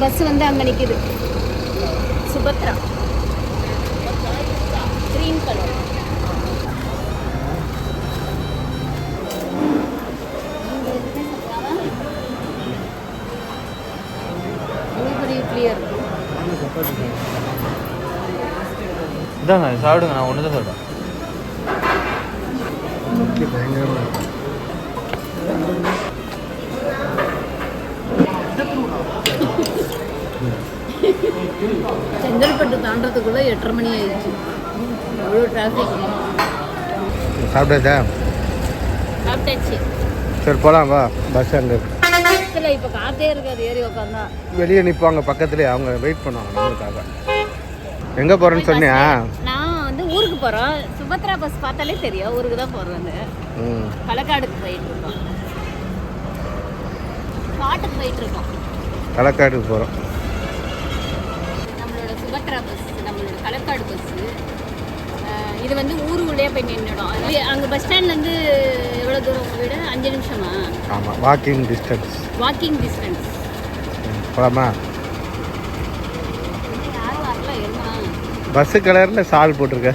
Bus வந்து அங்கே நிற்கிது சுபத்ரா. க்ரீன் கலர் இதாங்க சாப்பிடுங்க நான் ஒன்று தான் சாப்பிட்டேன் செங்கல்பட்டு தாண்டறதுக்குள்ளே எட்டரை மணி ஆயிடுச்சு. அவ்வளோ டிராஃபிக் சாப்பிட்டாச்சா? சாப்பிட்டாச்சு. சரி போகலாம் வா பஸ் அங்கே பஸ்ஸில் இப்போ காத்தே இருக்காது ஏறி உட்காந்தா வெளியே நிற்பாங்க பக்கத்துலேயே அவங்க வெயிட் பண்ணுவாங்க நம்மளுக்காக எங்கே போகிறேன்னு சொன்னியா? நான் வந்து ஊருக்கு போகிறோம் சுபத்ரா பஸ் பார்த்தாலே தெரியும் ஊருக்கு தான் போகிறது ம். களக்காடுக்கு போயிட்டு இருக்கோம். காட்டுக்கு போயிட்டு இருக்கோம். களக்காட்டுக்கு போகிறோம் சுபத்ரா பஸ் நம்மளோட களக்காடு பஸ் இது வந்து ஊருக்குள்ளேயே போய் நின்றுடும் அங்கே பஸ் ஸ்டாண்ட்லேருந்து எவ்வளோ தூரம் உங்கள் வீடு? அஞ்சு நிமிஷமா? ஆமாம் வாக்கிங் டிஸ்டன்ஸ் வாக்கிங் டிஸ்டன்ஸ் என்ன பஸ்ஸு கலரில் சால் போட்டிருக்க.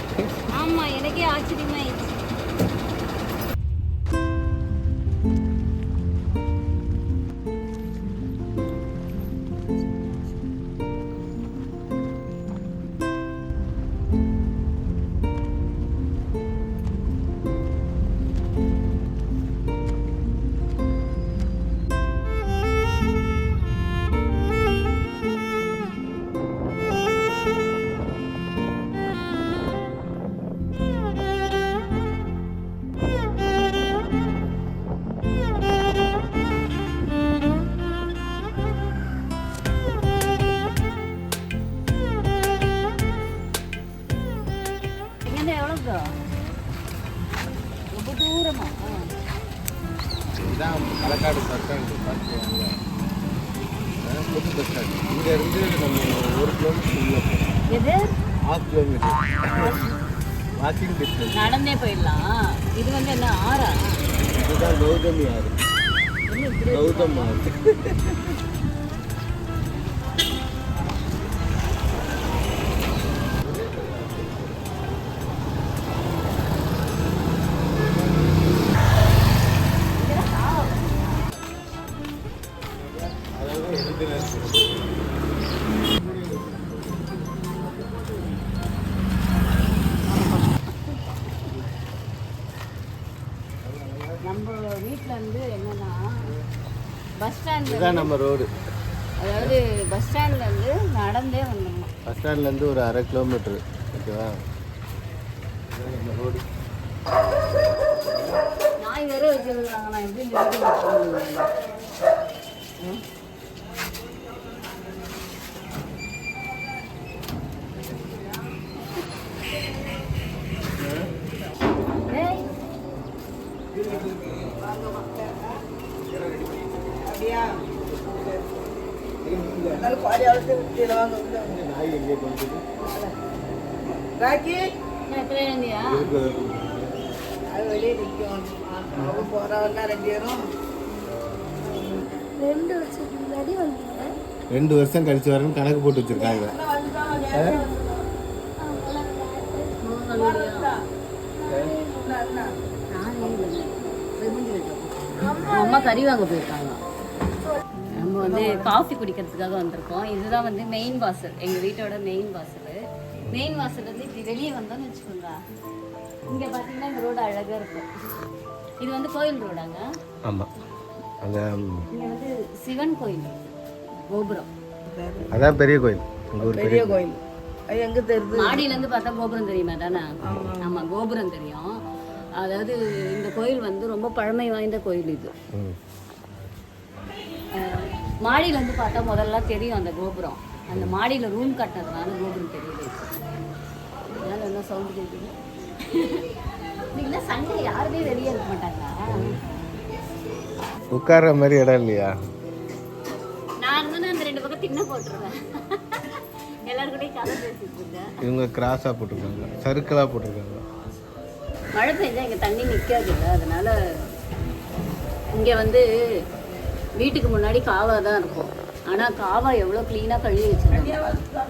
வாக்கிங் டிஸ்டன்ஸ் நடந்தே போயிடலாம். இது வந்து என்ன ஆறா? இதுதான் கௌதமி ஆறு கௌதம் ஆறு இதுதான் நம்ம ரோடு. அதாவது பஸ் ஸ்டாண்ட்ல இருந்து நடந்தே வந்துடணும் பஸ் ஸ்டாண்ட்லேருந்து ஒரு அரை கிலோமீட்ரு ஓகேவா? நம்ம ரோடு. நாய் வேற வச்சிருக்காங்க. நான் எப்படி ராக்கி? அது வெளியே நிற்கும். அவங்க போகிறவெல்லாம் ரெண்டு பேரும். ரெண்டு வருஷத்துக்கு முன்னாடி வந்தேன் ரெண்டு வருஷம் கழிச்சு வரேன்னு கணக்கு போட்டு வச்சிருக்காங்க. அம்மா கறி வாங்க போயிருக்காங்க. வந்து காஃபி குடிக்கிறதுக்காக வந்திருக்கோம். இதுதான் வந்து மெயின் வாசல். எங்கள் வீட்டோட மெயின் வாசல். மெயின் வாசல் வந்து இப்படி வெளியே வந்தோம்னு வச்சுக்கோங்க. இங்கே பார்த்தீங்கன்னா இந்த ரோடு அழகாக இருக்கும். இது வந்து கோயில் ரோடாங்க ஆமாம் அங்கே இங்கே வந்து சிவன் கோயில் கோபுரம். அதான் பெரிய கோயில். பெரிய கோயில். எங்கே தெரியுது? மாடியிலேருந்து பார்த்தா கோபுரம் தெரியுமா தானே ஆமாம் கோபுரம் தெரியும். அதாவது இந்த கோயில் வந்து ரொம்ப பழமை வாய்ந்த கோயில் இது. மாடியிலேருந்து பார்த்தா முதல்ல தெரியும் அந்த கோபுரம். அந்த மாடியில் ரூம் கட்டினதுனால கோபுரம் தெரியுது. அதனால என்ன சவுண்டு கேட்குது இன்னைக்கு சண்டே யாருமே வெளியே இருக்க மாட்டாங்களா? உட்கார்ற மாதிரி இடம் இல்லையா? நான் இருந்தேன்னா அந்த ரெண்டு பக்கம் தின்ன போட்டுருவேன். எல்லாரும் கூடயும் கதை பேசிட்டு இருக்கேன் இவங்க கிராஸாக போட்டிருக்காங்க. சர்க்கிளாக போட்டிருக்காங்க. மழை பெஞ்சா இங்கே தண்ணி நிற்காது அதனால இங்கே வந்து வீட்டுக்கு முன்னாடி காவா தான் இருக்கும். ஆனால் காவா எவ்வளோ க்ளீனாக கழுவி வச்சிருக்காங்க?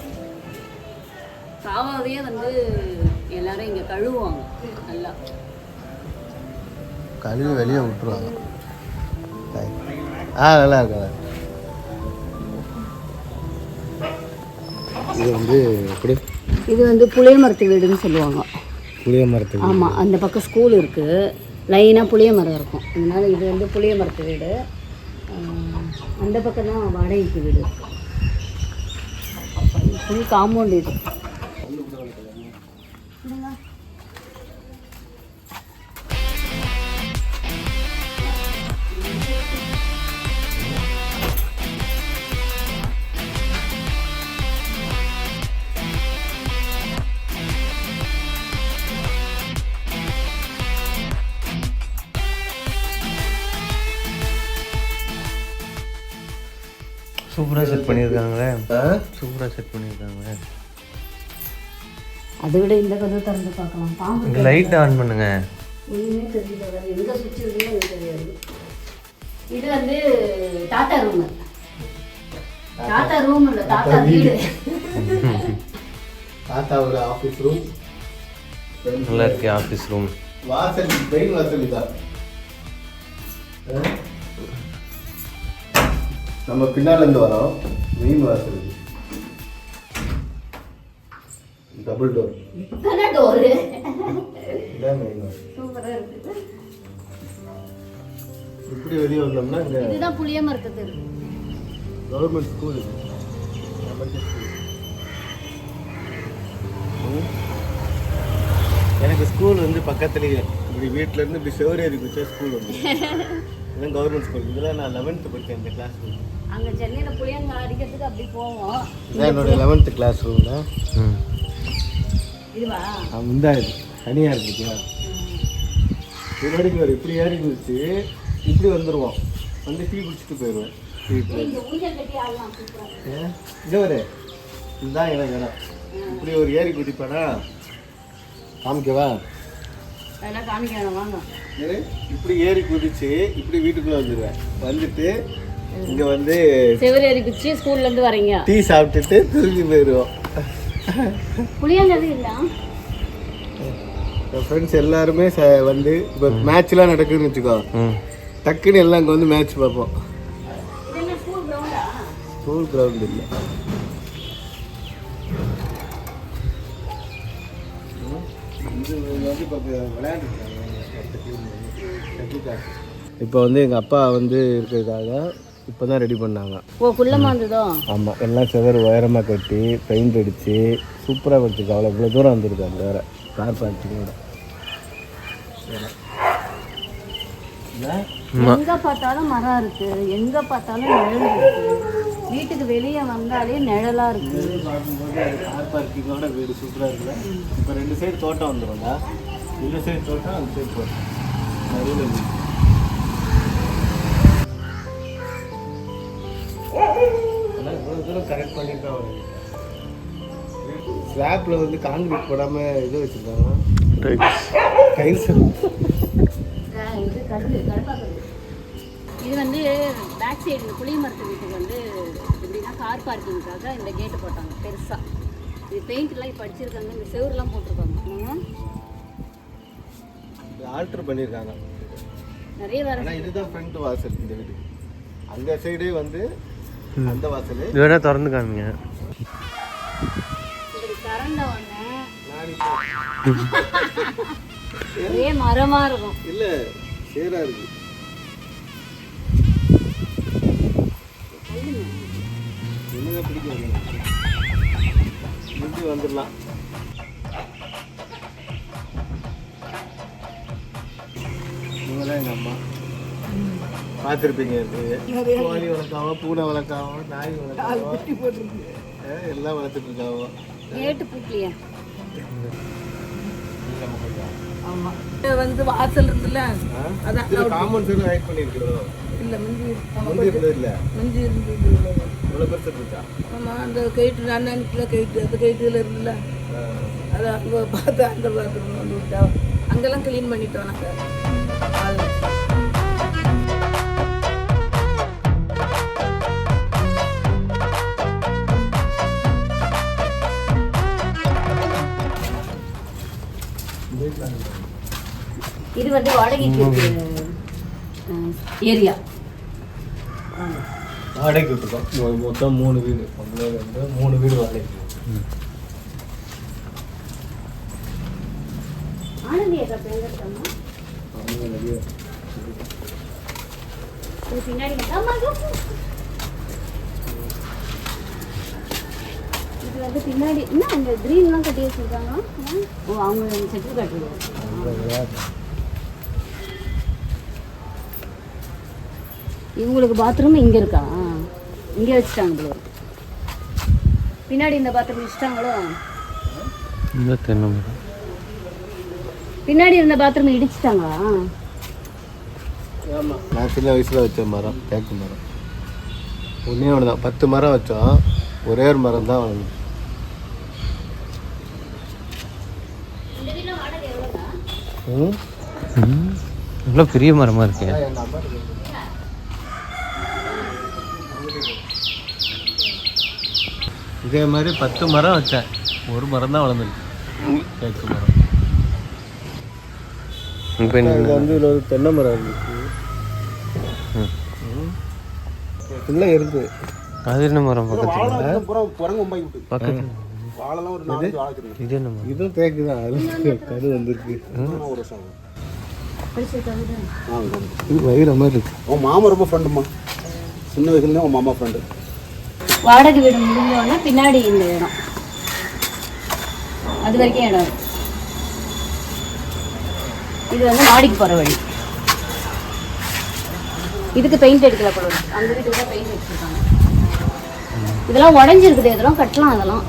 காவாவே வந்து எல்லாரும் இங்கே கழுவுவாங்க நல்லா. கழுவி வெளியே விட்டுருவாங்க. ஆ நல்லா இருக்கா இது வந்து எப்படி? இது வந்து புளிய மரத்து வீடுன்னு சொல்லுவாங்க. புளிய மரத்துக்கு ஆமாம் அந்த பக்கம் ஸ்கூல் இருக்குது லைனாக புளிய மரம் இருக்கும். அதனால இது வந்து புளிய மரத்து வீடு. அந்த பக்கம் தான் வாடகைக்கு வீடு. ஃபுல் காம்பவுண்ட் இது. சூப்பராக செட் பண்ணியிருக்காங்களே. சூப்பராக செட் பண்ணியிருக்காங்களே. அதை விட இந்த கதவு திறந்து பார்க்கலாம். பாம்பு லைட் ஆன் பண்ணுங்க. ஒன்றுமே தெரியல வேற எங்கே சுவிட்ச் இருக்குன்னு எனக்கு தெரியாது. இது வந்து தாத்தா ரூமு தாத்தா ரூம் இல்லை. தாத்தா வீடு. தாத்தாவோட ஆஃபீஸ் ரூம் நல்லா இருக்கு ஆஃபீஸ் ரூம் வாசல் மெயின் வாசல் இதான் நம்ம பின்னால இருந்து வரோம். மெயின் வாசல் இது டபுள் டோர் இத்தனை டோரு இதான் மெயின் வாசல் சூப்பராக இருக்குது இப்படி வெளியே வந்தோம்னா இங்க இதுதான் புளிய மரத்து தெரு. கவர்மெண்ட் ஸ்கூல் எனக்கு ஸ்கூல் வந்து பக்கத்துலேயே. இப்படி வீட்ல இருந்து இப்படி செவரேறி குச்சா ஸ்கூல் வந்து. இதான் கவர்மெண்ட் ஸ்கூல் இதெல்லாம் நான் லெவன்த்து படித்தேன் இந்த கிளாஸ் ரூம் அங்கே சென்னையில் புளியங்க அடிக்கிறதுக்கு அப்படி போவோம். இதான் என்னோட லெவன்த்து கிளாஸ் ரூம்ல இதுவா? இந்த இது. தனியாக இருக்குங்களா முன்னாடிக்கு வரும் இப்படி ஏறி குதிச்சு இப்படி வந்துடுவோம் வந்து டீ குடிச்சிட்டு போயிடுவேன். சூப்பராக இது ஒரு இதுதான் எனக்கு இடம். இப்படி ஒரு ஏரி குதிப்பேனா? காமிக்கவா? அதெல்லாம் வாங்க. இப்படி ஏறி குதிச்சு இப்படி வீட்டுக்குள்ள வந்துடுவேன் வந்துட்டு இங்க வந்து செவரேறி குச்சி ஸ்கூல்லேருந்து வரீங்க. டீ சாப்பிட்டுட்டு திரும்பி போயிடுவோம் புளியங்கது இல்லை என் ஃப்ரெண்ட்ஸ் எல்லாருமே ச வந்து இப்போ மேட்ச்லாம் நடக்குதுன்னு வச்சுக்கோ. டக்குன்னு எல்லாம் இங்கே வந்து மேட்ச் பார்ப்போம். இது என்ன ஸ்கூல் கிரவுண்டா ஸ்கூல் கிரவுண்ட் இல்லை. வந்து இப்போ விளையாண்டுருக்காங்க இப்போ வந்து எங்கள் அப்பா வந்து இருக்கிறதுக்காக இப்போ தான் ரெடி பண்ணாங்க. ஓ குள்ளமா இருந்ததோ ஆமாம் எல்லாம் செவர் உயரமாக கட்டி பெயிண்ட் அடித்து சூப்பராக வச்சுருக்கு. அவ்வளோ இவ்வளோ தூரம் வந்திருக்கு அந்த வேறு கார் பார்க்கிங்கோட எங்க பார்த்தாலும் மரம் இருக்கு எங்க பார்த்தாலும் நிழல் இருக்கு. வீட்டுக்கு வெளியே வந்தாலே நிழலா இருக்கு. பார்க்கும்போது அது கார் பார்க்கிங்கோட வீடு சூப்பராக இருக்குல்ல? இப்போ ரெண்டு சைடு தோட்டம் வந்துடும்டா இந்த சைடு தோட்டம் அந்த சைடு தோட்டம். நடுவில் கரெக்ட் பண்ணிட்டு அவரு ஸ்லாப்பில் வந்து கான்கிரீட் போடாமல் இது வச்சுருக்காங்க. கடப்பாக்கல்லு இது வந்து பேக் சைடு இந்த புளிய மரத்து வீட்டுக்கு வந்து எப்படின்னா கார் பார்க்கிங்காக இந்த கேட்டு போட்டாங்க பெருசா. இது பெயிண்ட்லாம் இப்போ அடிச்சிருக்காங்க இந்த செவுருலாம் போட்டிருக்காங்க. ஆல்ட்ரு பண்ணியிருக்காங்க நிறைய வேற இதுதான் ஃப்ரண்ட் வாசல் இந்த வீடு. அந்த சைடே வந்து அந்த வாசல். இது வேணா திறந்து காமிங்க. ஒரே மரமா இருக்கும். இல்லை சேரா இருக்கு. முடிஞ்சு வந்துடலாம். இவங்க தான் எங்கள் அம்மா. பார்த்துருப்பீங்க கோழி வளர்க்காம பூனை வளர்க்காம நாய் வளர்க்காம அஹ் எல்லாம் வளர்த்துட்டு இருக்காங்க கேட்டு பூட்டியா? வந்து வாசல் இருக்குல்ல அதான் காமன் சைடு ஹைட் பண்ணியிருக்கிறோம் இல்லை முந்தி முந்தி இருந்தது இல்லை? முந்தி இருந்தது இவ்வளோ பெருசு இருந்துச்சா? ஆமாம் அந்த கைட்டு நான் அனுப்பில கைட்டு அந்த கைட்டுல இருந்துல அதை அங்கே பார்த்து அந்த பாத்ரூம் வந்து விட்டா. அங்கெல்லாம் க்ளீன் பண்ணிட்டோம் நாங்கள் இது வந்து வாடகைக்கு ஏரியா வாடகைக்கு விட்டுருக்கோம். மொத்தம் மூணு வீடு. ஒன்று ரெண்டு மூணு வீடு வாடகைக்கு இது வந்து பின்னாடி என்ன அந்த கிரீன்லாம் கட்டி வச்சிருக்காங்க? அவங்க செட்டில் கட்டுறது இவங்களுக்கு பாத்ரூம் இங்கே இருக்கா? இங்கே வச்சுட்டாங்க போல இருக்கு. பின்னாடி இந்த பாத்ரூம் வச்சுட்டாங்களோ பின்னாடி இருந்த பாத்ரூம் இடிச்சிட்டாங்களா? ஆமாம் நான் சின்ன வயசில் வச்ச மரம் தேக்கு மரம். ஒன்றே ஒன்று தான் பத்து மரம் வச்சோம். ஒரே ஒரு மரம் தான் வளர்ந்து இவ்வளோ பெரிய மரமாக இருக்கே. இதே மாதிரி பத்து மரம் வச்சேன். ஒரு மரம் தான் வளர்ந்துருக்கு. தேக்கு மரம். இப்போ இது வந்து இதில் ஒரு தென்னை மரம் இருந்துச்சு ம். ஃபுல்லாக இருக்கு. அது என்ன மரம் பக்கத்தில்? பக்கத்து பக்கத்தில். இது என்ன இதுவும் தேக்கு தான். அது கரு வந்திருக்கு. இது வயிறு மாதிரி இருக்கு. உன் மாமா ரொம்ப ஃப்ரெண்டுமா சின்ன வயசுலேருந்து உன் மாமா ஃப்ரெண்டு வாடகை வீடு முடிஞ்சோடனே பின்னாடி இந்த இடம். அது வரைக்கும் இடம் இது வந்து மாடிக்கு போகிற வழி. இதுக்கு பெயிண்ட் எடுக்கல போல அந்த வீட்டுக்கு தான் பெயிண்ட் அடிச்சிருக்காங்க இதெல்லாம் உடஞ்சிருக்குது. இதெல்லாம் கட்டலாம் அதெல்லாம்.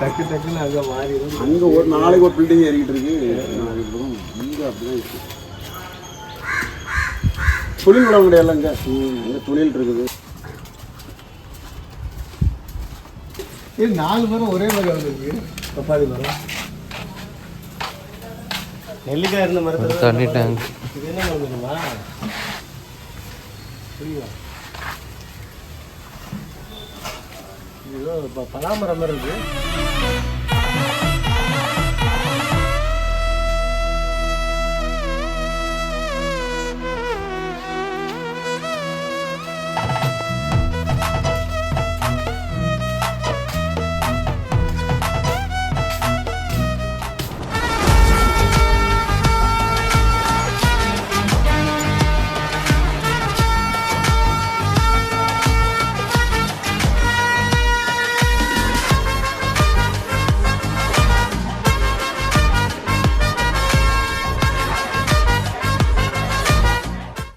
டக்கு டக்குன்னு அங்கே மாறிடும் அங்கே ஒரு நாளைக்கு ஒரு பில்டிங் ஏறிக்கிட்டு இருக்கு. நாளைக்கு இங்கே அப்படிதான் இருக்கு. தொழில் வளம் கிடையாது அங்கே அங்கே தொழில் இருக்குது. இது நாலு மரம் ஒரே மாதிரி வந்திருக்கு. பப்பாளி மரம். நெல்லிக்காய் இருந்த மரத்தில் தண்ணி டேங்க் இது என்ன மரம் தெரியுமா? புரியுதா? இது ஏதோ பலாமரம் மாதிரி இருக்கு.